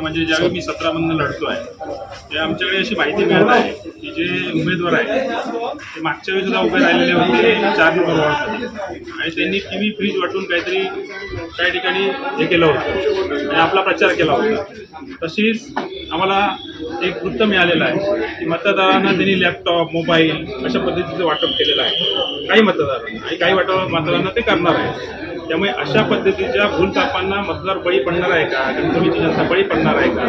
म्हणजे ज्यावेळी मी सतरा मधनं लढतो आहे ते आमच्याकडे अशी माहिती मिळत आहे. की जे उमेदवार आहेत ते मागच्या वेळी सुद्धा उभे राहिलेले होते चार नंबर आणि त्यांनी टी व्ही फ्रीज वाटून काहीतरी काही ठिकाणी हे केलं होतं. आणि आपला प्रचार केला होता. तशीच आम्हाला एक वृत्त मिळालेलं आहे की मतदारांना त्यांनी लॅपटॉप मोबाईल अशा पद्धतीचं वाटप केलेलं आहे. काही मतदारांना आणि काही वाटप मतदारांना ते करणार आहे त्यामुळे अशा पद्धतीच्या भूलतापांना मतदार बळी पडणार आहे का? कणकवलीची जनता बळी पडणार आहे का?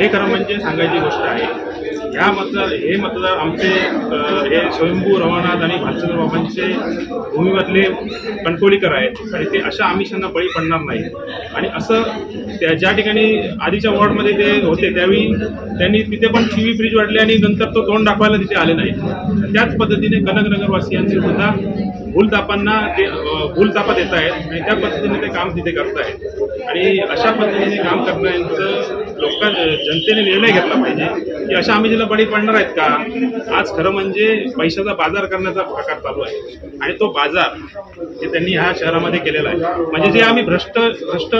हे खरं म्हणजे सांगायची गोष्ट आहे. ह्या मतदार हे मतदार आमचे हे स्वयंभू रवानाथ आणि भालचंद्र बाबांचे भूमीमधले कणकोलीकर आहेत. आणि ते अशा आमिषांना बळी पडणार नाही. आणि असं त्या ज्या ठिकाणी आधीच्या वॉर्डमध्ये ते होते त्यावेळी त्यांनी तिथे पण टी व्ही फ्रीज वाढले आणि नंतर तो तोंड दाखवायला तिथे आले नाही. त्याच पद्धतीने कनकनगरवासियांचे सुद्धा भूलतापांना ते भूलतापा देत आहेत आणि त्या पद्धतीने ते काम तिथे करत आहेत आणि अशा पद्धतीने काम करणाऱ्यांचं लोकां जनतेने निर्णय घेतला पाहिजे की अशा आम्ही जिला बळी पडणार आहेत का? आज खरं म्हणजे पैशाचा बाजार करण्याचा प्रकार चालू आहे. आणि तो बाजार हे त्यांनी ह्या शहरामध्ये केलेला आहे. म्हणजे जे आम्ही भ्रष्ट भ्रष्ट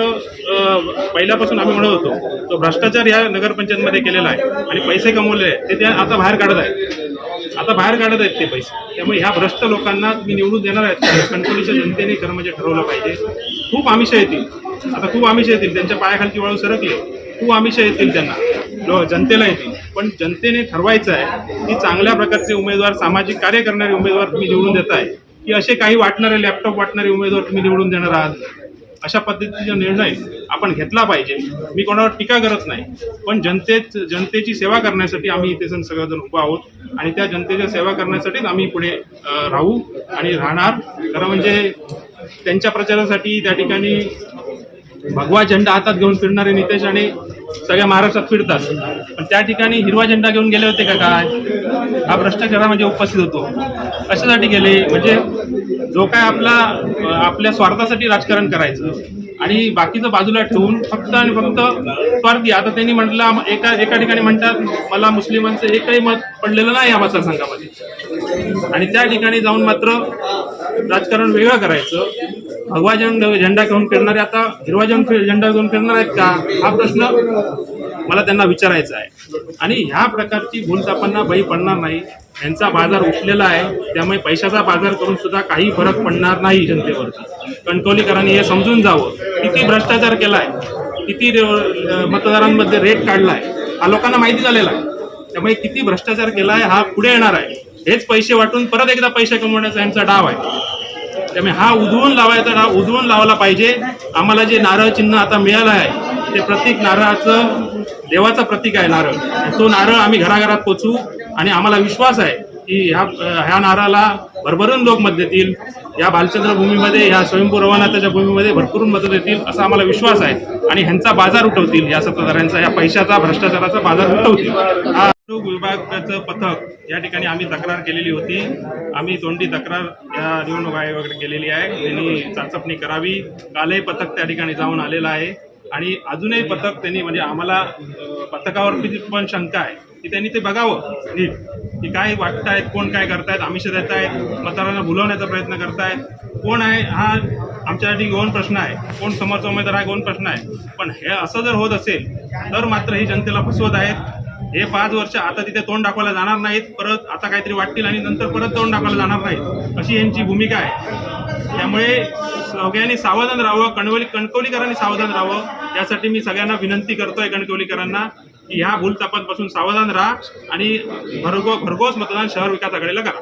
पहिल्यापासून आम्ही म्हणत होतो तो भ्रष्टाचार या नगरपंचायतमध्ये केलेला आहे. आणि पैसे कमवले आहेत ते त्या आता बाहेर काढत आहेत. आता बाहेर काढत आहेत ते पैसे. त्यामुळे ह्या भ्रष्ट लोकांना मी निवडून देणार आहेत कणकवलीच्या जनतेने खरं म्हणजे ठरवलं पाहिजे. खूप आमिष येतील. आता खूप आमिष येतील. त्यांच्या पायाखालची वाळू सरकली. खूप आमिष येतील त्यांना. जनतेला येतील. पण जनतेने ठरवायचं आहे की चांगल्या प्रकारचे उमेदवार सामाजिक कार्य करणारे उमेदवार तुम्ही निवडून देताय. की असे काही वाटणारे लॅपटॉप वाटणारे उमेदवार तुम्ही निवडून देणार आहात? अशा पद्धतीचा निर्णय आपण घेतला पाहिजे. मी कोणावर टीका करत नाही. पण जनतेत जनतेची सेवा करण्यासाठी आम्ही इथे सण सगळेजण उभा आहोत आणि त्या जनतेच्या सेवा करण्यासाठीच आम्ही पुढे राहू आणि राहणार. खरं म्हणजे त्यांच्या प्रचारासाठी त्या ठिकाणी भगवा झेंडा हातात घेऊन फिरणारे नितेश आणि सगळ्या महाराष्ट्रात फिरतात. पण त्या ठिकाणी हिरवा झेंडा घेऊन गेले होते का काय? हा भ्रष्टाचारामध्ये म्हणजे उपस्थित होतो. कशासाठी गेले? म्हणजे जो काय आपला आपल्या स्वार्थासाठी राजकारण करायचं आणि बाकीचं बाजूला ठेवून फक्त आणि फक्त स्वार्थी आता त्यांनी म्हटलं एका एका ठिकाणी म्हणतात मला मुस्लिमांचं एकही मत पडलेलं नाही या मतदारसंघामध्ये. आणि त्या ठिकाणी जाऊन मात्र राजकारण वेगळं करायचं. भगवा झेंडा घेऊन फिरणारे आता हिरवा झेंडा घेऊन फिरणार आहेत का? हा प्रश्न मला त्यांना विचारायचं आहे. आणि ह्या प्रकारची भूलतापांना बळी पडणार नाही. यांचा बाजार उठलेला आहे. त्यामुळे पैशाचा बाजार करून सुद्धा काही फरक पडणार नाही जनतेवरती. कणकवलीकरांनी हे समजून जावं. किती भ्रष्टाचार केलाय. किती मतदारांमध्ये रेट काढलाय. हा लोकांना माहिती झालेला आहे. त्यामुळे किती भ्रष्टाचार केलाय हा पुढे येणार आहे. हेच पैसे वाटून परत एकदा पैसे कमवण्याचा यांचा डाव आहे. त्यामुळे हा उधळून लावायचा डाव उधळून लावला पाहिजे. आम्हाला जे नारळ चिन्ह आता मिळालं आहे ते प्रतीक नारळाचं देवाचं प्रतीक आहे नारळ. तो नारळ आम्ही घराघरात पोचू आणि आम्हाला विश्वास आहे की ह्या ह्या नारळाला भरभरून लोक मत देतील. या भालचंद्र भूमीमध्ये ह्या स्वयंभू रवानाथाच्या भूमीमध्ये भरपूर मत देतील असा आम्हाला विश्वास आहे. आणि ह्यांचा बाजार उठवतील या सत्ताधाऱ्यांचा या पैशाचा भ्रष्टाचाराचा बाजार उठवतील. हा विभागाचं पथक या ठिकाणी आम्ही तक्रार केलेली होती. आम्ही तोंडी तक्रार या निवडणूक आयोगाकडे केलेली आहे. त्यांनी चाचपणी करावी. कालही पथक त्या ठिकाणी जाऊन आलेलं आहे. आणि अजूनही पथक त्यांनी म्हणजे आम्हाला पथकावरती पण शंका आहे की त्यांनी ते बघावं. नीट. की काय वाटतायत कोण काय करतायत आमिष देत आहेत मतदारांना भुलवण्याचा प्रयत्न करतायत. कोण आहे हा आमच्यासाठी गोवन प्रश्न आहे. कोण समोरचा उमेदवार हा गोवन प्रश्न आहे. पण हे असं जर होत असेल तर मात्र ही जनतेला फसवत आहेत. हे पाच वर्ष आता तिथे तोंड दाखवायला जाणार नाहीत. परत आता काहीतरी वाटतील आणि नंतर परत तोंड दाखवायला जाणार नाहीत. अशी यांची भूमिका आहे. त्यामुळे सगळ्यांनी सावधान राहावं कणवली कणकवलीकरांनी सावधान राहावं. यासाठी मी सगळ्यांना विनंती करतोय कणकवलीकरांना की ह्या भूलतापांपासून सावधान राहा आणि भरघो भरघोस मतदान शहर विकास आघाडीला करा.